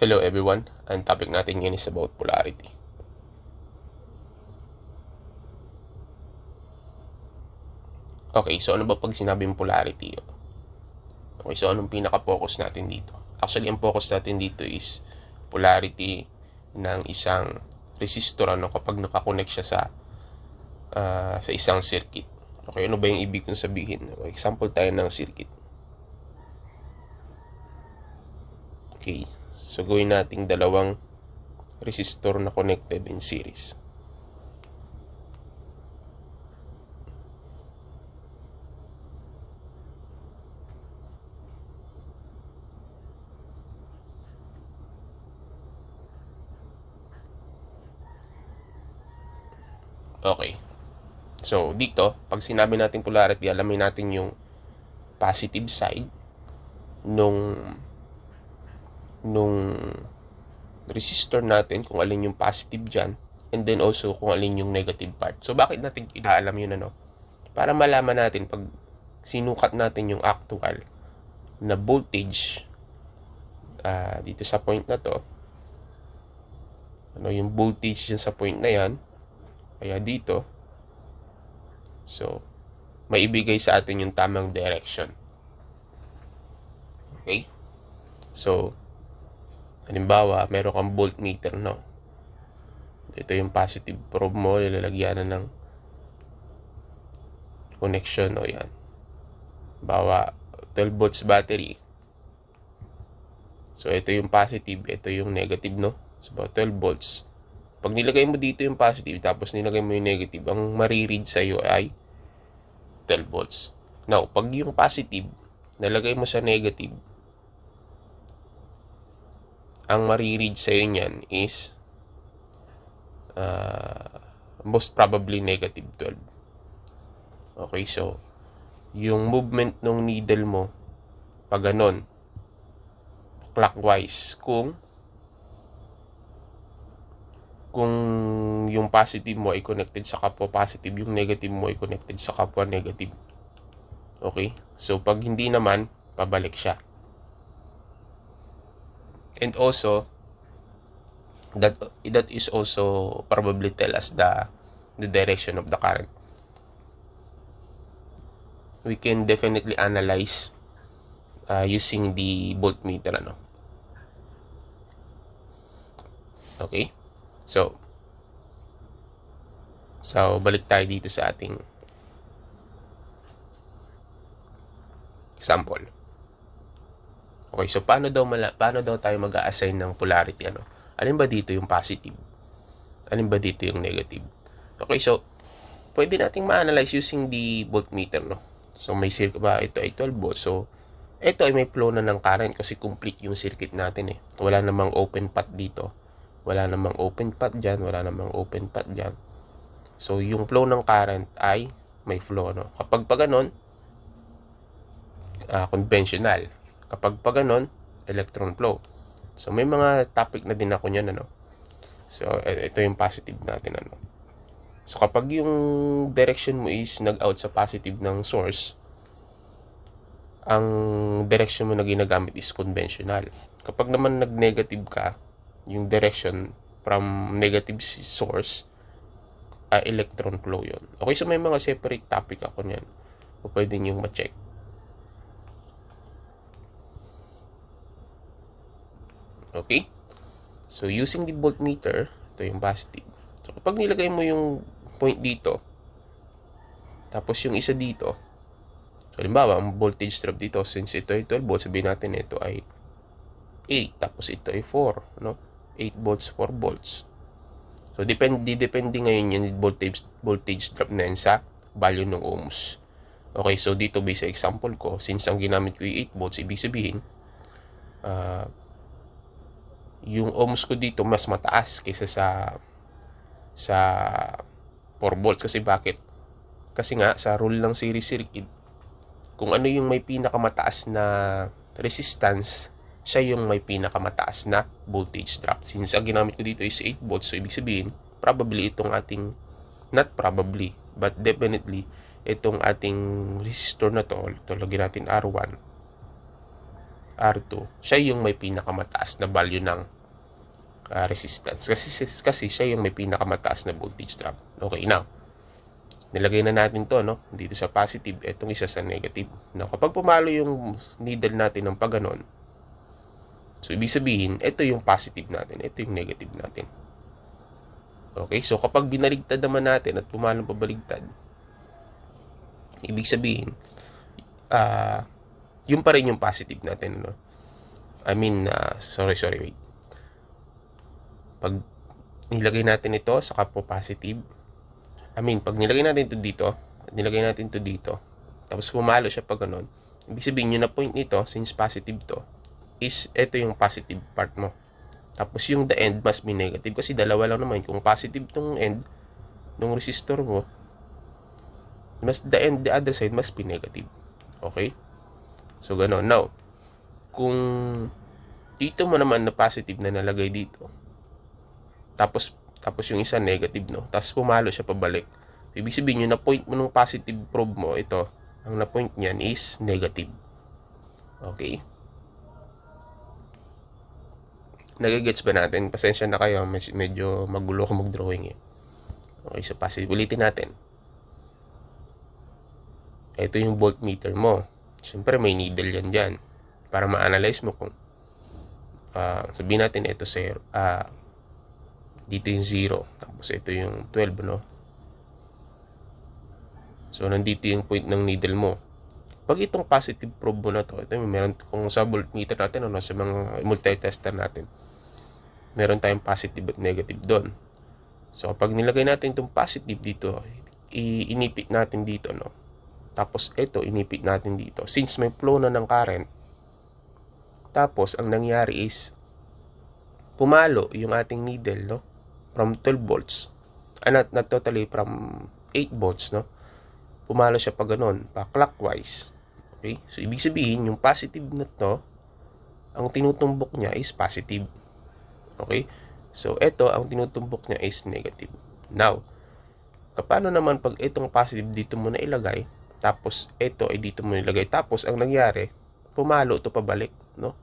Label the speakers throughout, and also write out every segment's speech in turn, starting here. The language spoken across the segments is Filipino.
Speaker 1: Hello everyone, ang topic natin ngayon is about polarity. Okay, so ano ba pag sinabing polarity? Okay, so anong pinaka-focus natin dito? Actually, ang focus natin dito is polarity ng isang resistor ano kapag nakakonect siya sa uh, sa isang circuit. Okay, ano ba yung ibig kong sabihin? Okay, example tayo ng circuit. Okay, so gawin nating dalawang resistor na connected in series. Okay. So, dito, pag sinabi natin polarity, alamin natin yung positive side nung nung resistor natin kung alin yung positive dyan and then also kung alin yung negative part. So, bakit natin inaalam yun ano? Para malaman natin pag sinukat natin yung actual na voltage uh, dito sa point na to ano yung voltage dyan sa point na yan kaya dito, so, maibigay sa atin yung tamang direction. Okay? So, halimbawa, meron kang voltmeter, no? Ito yung positive probe mo, ilalagyan na ng connection, o yan. Bawa, 12 volts battery. So, ito yung positive, ito yung negative, no? So, about 12 volts. Pag nilagay mo dito yung positive tapos nilagay mo yung negative, ang mariread sa iyo ay 12 volts. Now, pag yung positive nalagay mo sa negative, ang mariread sa iyo niyan is uh, most probably negative 12. Okay, so yung movement ng needle mo pag ganon clockwise kung kung yung positive mo ay connected sa kapwa positive, yung negative mo ay connected sa kapwa negative. Okay? So, pag hindi naman, pabalik siya. And also, that that is also probably tell us the the direction of the current. We can definitely analyze uh, using the voltmeter ano. Okay? So, so balik tayo dito sa ating example. Okay, so paano daw mala, paano daw tayo mag-assign ng polarity ano? Alin ba dito yung positive? Alin ba dito yung negative? Okay, so pwede nating ma-analyze using the voltmeter, no? So may circuit ba ito ay 12 volts. So ito ay may flow na ng current kasi complete yung circuit natin eh. Wala namang open path dito. Wala namang open path dyan, wala namang open path dyan. So, yung flow ng current ay may flow. No? Kapag pa ganun, uh, conventional. Kapag pa ganun, electron flow. So, may mga topic na din ako niyan. Ano? So, e, ito yung positive natin. Ano? So, kapag yung direction mo is nag-out sa positive ng source, ang direction mo na ginagamit is conventional. Kapag naman nag-negative ka, yung direction from negative source, uh, electron flow yon Okay, so may mga separate topic ako niyan. O pwede nyo ma-check. Okay? So, using the voltmeter, ito yung positive. So, kapag nilagay mo yung point dito, tapos yung isa dito, so, halimbawa, ang voltage drop dito, since ito ay 12 volts, sabihin natin ito ay 8, tapos ito ay 4, no? 8 volts, 4 volts. So, depende, depende ngayon yung voltage, voltage drop na yan sa value ng ohms. Okay, so dito based sa example ko, since ang ginamit ko yung 8 volts, ibig sabihin, uh, yung ohms ko dito mas mataas kaysa sa sa 4 volts. Kasi bakit? Kasi nga, sa rule ng series circuit, kung ano yung may pinakamataas na resistance siya yung may pinakamataas na voltage drop. Since ang ginamit ko dito is 8 volts, so ibig sabihin, probably itong ating, not probably, but definitely, itong ating resistor na to, ito lagyan natin R1, R2, siya yung may pinakamataas na value ng uh, resistance. Kasi, kasi siya yung may pinakamataas na voltage drop. Okay, now, nilagay na natin to, no? Dito sa positive, itong isa sa negative. Now, kapag pumalo yung needle natin ng paganon, so ibig sabihin, ito yung positive natin, ito yung negative natin. Okay, so kapag binaligtad naman natin at pumalo pabaligtad, ibig sabihin, ah, uh, yung pa rin yung positive natin, no? I mean, uh, sorry, sorry, wait. Pag nilagay natin ito sa kapo positive, I mean, pag nilagay natin ito dito, at nilagay natin ito dito, tapos pumalo siya pag ganun, ibig sabihin yung na point nito, since positive to, is ito yung positive part mo. Tapos yung the end must be negative kasi dalawa lang naman. Kung positive tong end ng resistor mo, must the end, the other side must be negative. Okay? So, gano'n. Now, kung dito mo naman na positive na nalagay dito, tapos, tapos yung isa negative, no? Tapos pumalo siya pabalik. Ibig sabihin yung na-point mo ng positive probe mo, ito, ang na-point niyan is negative. Okay? Nagigets ba natin? Pasensya na kayo, medyo magulo ko mag-drawing eh. Okay, so positive. Ulitin natin. Ito yung voltmeter mo. Siyempre may needle yan dyan. Para ma-analyze mo kung uh, sabihin natin ito zero. Uh, dito yung 0. Tapos ito yung 12, no? So, nandito yung point ng needle mo. Pag itong positive probe mo na to, ito meron kung sa voltmeter natin, ano, sa mga multitester natin, meron tayong positive at negative doon. So, pag nilagay natin itong positive dito, iinipit natin dito, no? Tapos ito, inipit natin dito. Since may flow na ng current, tapos ang nangyari is, pumalo yung ating needle, no? From 12 volts. Ah, not, not totally from 8 volts, no? Pumalo siya pa ganun, pa clockwise. Okay? So, ibig sabihin, yung positive na to, ang tinutumbok niya is positive. Okay? So, ito, ang tinutumbok niya is negative. Now, paano naman pag itong positive dito mo na ilagay, tapos, ito ay dito mo nilagay. Tapos, ang nangyari, pumalo to pabalik, no?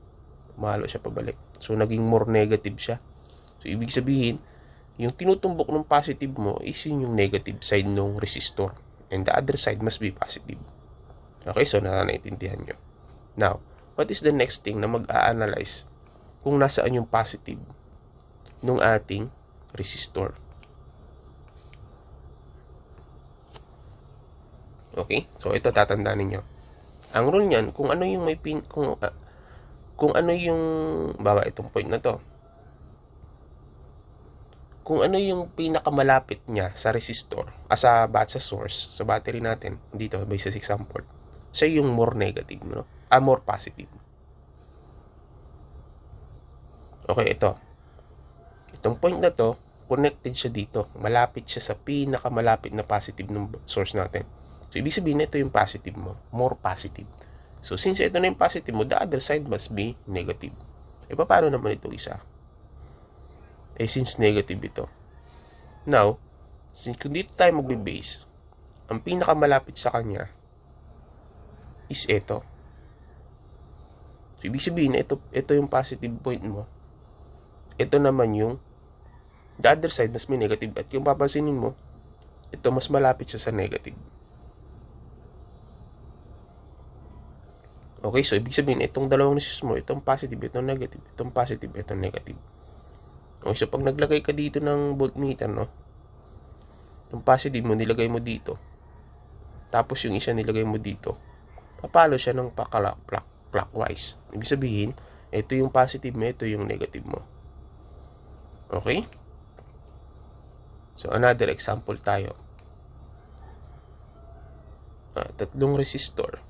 Speaker 1: Pumalo siya pabalik. So, naging more negative siya. So, ibig sabihin, yung tinutumbok ng positive mo is yun yung negative side ng resistor. And the other side must be positive. Okay, so naintindihan nyo. Now, what is the next thing na mag-a-analyze kung nasaan yung positive ng ating resistor? Okay? So ito tatandaan niyo. Ang rule niyan, kung ano yung may pin kung uh, kung ano yung bawa itong point na to. Kung ano yung pinakamalapit niya sa resistor, ah, sa sa source, sa battery natin dito base sa 6 amp port, yung more negative, no? Ah, more positive. Okay, ito. Itong point na to, connected siya dito. Malapit siya sa pinakamalapit na positive ng source natin. So, ibig sabihin, ito yung positive mo. More positive. So, since ito na yung positive mo, the other side must be negative. E, paano naman ito isa? Eh, since negative ito. Now, since kung dito tayo magbe-base, ang pinakamalapit sa kanya is ito. So, ibig sabihin, ito, ito yung positive point mo. Ito naman yung the other side mas may negative. At yung papansinin mo, ito mas malapit siya sa negative. Okay, so ibig sabihin, itong dalawang resist mo, itong positive, itong negative, itong positive, itong negative. Okay, so pag naglagay ka dito ng voltmeter, no? Yung positive mo, nilagay mo dito. Tapos yung isa nilagay mo dito. Papalo siya ng clockwise. Ibig sabihin, ito yung positive mo, ito yung negative mo. Okay? So, another example tayo. Ah, tatlong resistor.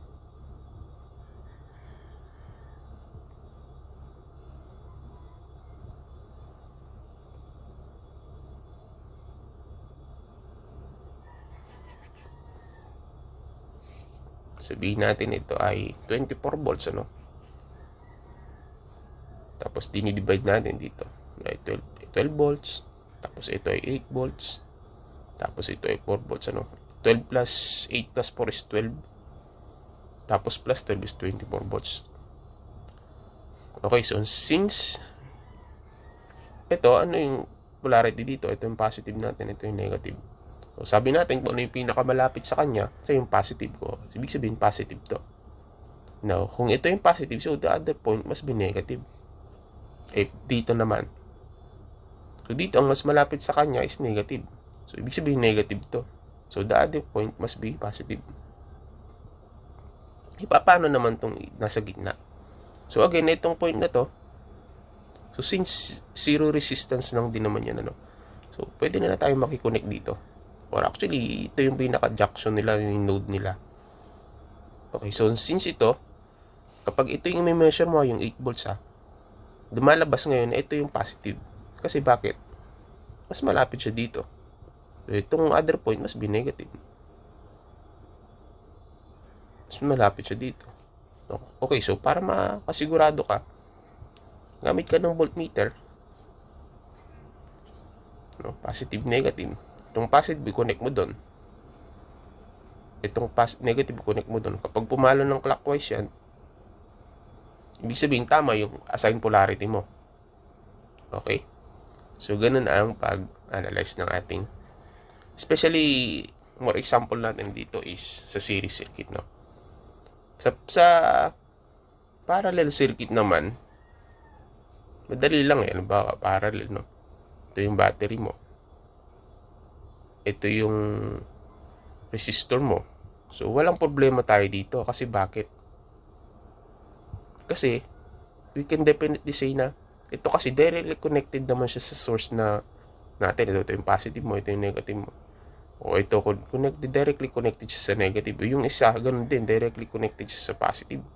Speaker 1: Sabihin natin ito ay 24 volts ano. Tapos dinidivide natin dito. Ay 12, 12 volts. Tapos ito ay 8 volts. Tapos ito ay 4 volts ano. 12 plus 8 plus 4 is 12. Tapos plus 12 is 24 volts. Okay, so since ito, ano yung polarity dito? Ito yung positive natin, ito yung negative. So, sabi natin kung ano yung pinakamalapit sa kanya, ito yung positive ko. Ibig sabihin, positive to. Now, kung ito yung positive, so the other point must be negative. Eh, dito naman. So, dito, ang mas malapit sa kanya is negative. So, ibig sabihin, negative to. So, the other point must be positive. E, paano naman tong nasa gitna? So, again, itong point na to, so, since zero resistance lang din naman yan, ano, so, pwede na na tayo makikonnect dito. Or actually, ito yung pinaka-junction nila, yung node nila. Okay, so, since ito, kapag ito yung may measure mo, yung 8 volts ha, dumalabas ngayon ito yung positive. Kasi bakit? Mas malapit siya dito. So, itong other point be negative. Mas malapit siya dito. Okay, so para makasigurado ka, gamit ka ng voltmeter. No, positive, negative. Itong positive, connect mo doon. Itong pas negative, connect mo doon. Kapag pumalo ng clockwise yan, ibig sabihin tama yung assigned polarity mo. Okay? So, ganun ang pag-analyze ng ating especially more example natin dito is sa series circuit no sa, sa parallel circuit naman madali lang eh ba parallel no ito yung battery mo ito yung resistor mo so walang problema tayo dito kasi bakit kasi we can definitely say na ito kasi directly connected naman siya sa source na natin ito, ito yung positive mo ito yung negative mo o ito, connected, directly connected siya sa negative. Yung isa, ganun din, directly connected siya sa positive.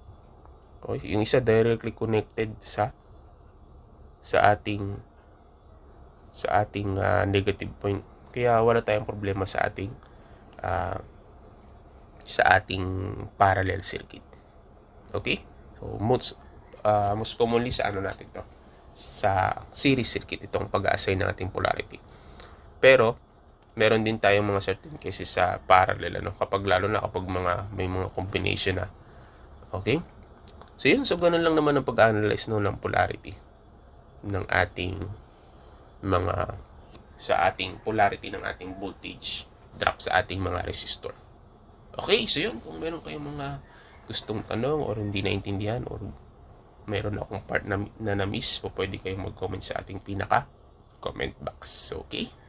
Speaker 1: O, yung isa, directly connected sa sa ating sa ating uh, negative point. Kaya wala tayong problema sa ating uh, sa ating parallel circuit. Okay? So, most, uh, most commonly sa ano natin to sa series circuit itong pag-assign ng ating polarity. Pero, meron din tayong mga certain cases sa parallel ano kapag lalo na kapag mga may mga combination na okay so yun so ganun lang naman ang pag-analyze no ng polarity ng ating mga sa ating polarity ng ating voltage drop sa ating mga resistor. Okay so yun kung meron kayong mga gustong tanong or hindi naintindihan or meron akong part na, na na-miss pwede kayong mag-comment sa ating pinaka comment box. Okay